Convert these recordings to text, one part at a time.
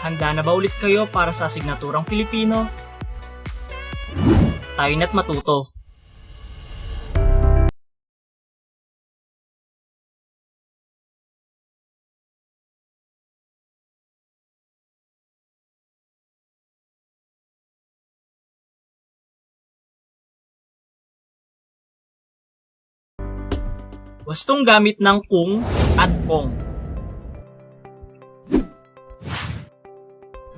Handa na ba ulit kayo para sa asignaturang Filipino? Tayo na't matuto. Wastong gamit ng kung at kong.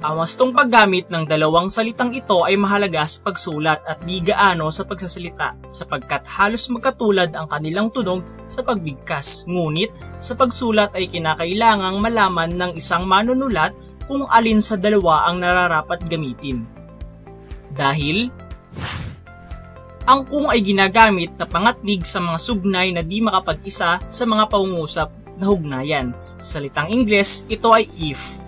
Ang wastong paggamit ng dalawang salitang ito ay mahalaga sa pagsulat at di gaano sa pagsasalita sapagkat halos magkatulad ang kanilang tunog sa pagbigkas. Ngunit sa pagsulat ay kinakailangang malaman ng isang manunulat kung alin sa dalawa ang nararapat gamitin. Dahil ang kung ay ginagamit na pangatnig sa mga sugnay na di makapag-isa sa mga pangungusap na hugnayan. Sa salitang Ingles, ito ay if.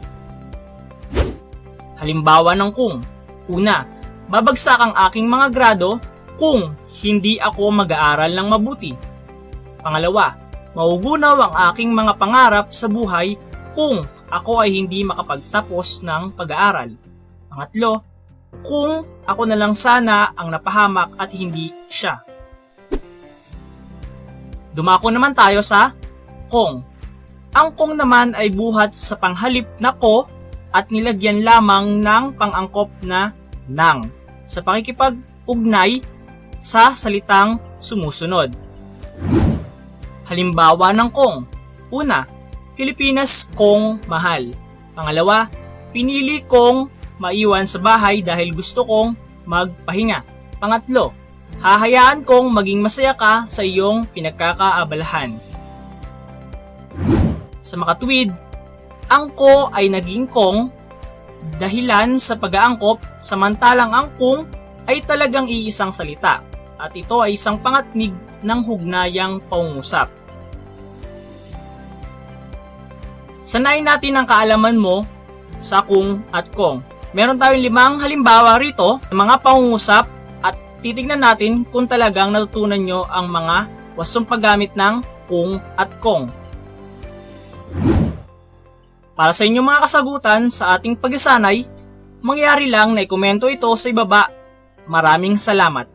Halimbawa ng kung. Una, babagsak ang aking mga grado kung hindi ako mag-aaral ng mabuti. Pangalawa, maugunaw ang aking mga pangarap sa buhay kung ako ay hindi makapagtapos ng pag-aaral. Pangatlo, kung ako na lang sana ang napahamak at hindi siya. Dumako naman tayo sa kung. Ang kung naman ay buhat sa panghalip na ko at nilagyan lamang ng pangangkop na nang sa pakikipag-ugnay sa salitang sumusunod. Halimbawa ng kong. Una, Pilipinas kong mahal. Pangalawa, pinili kong maiwan sa bahay dahil gusto kong magpahinga. Pangatlo, hahayaan kong maging masaya ka sa iyong pinagkakaabalahan. Sa makatuwid, ang ko ay naging kong dahilan sa pag-aangkop samantalang ang kung ay talagang iisang salita at ito ay isang pangatnig ng hugnayang pangungusap. Sanayin natin ang kaalaman mo sa kung at kong. Meron tayong limang halimbawa rito ng mga pangungusap at titignan natin kung talagang natutunan nyo ang mga wastong paggamit ng kung at kong. Para sa inyong mga kasagutan sa ating pagsasanay, mangyari lang na ikomento ito sa ibaba. Maraming salamat.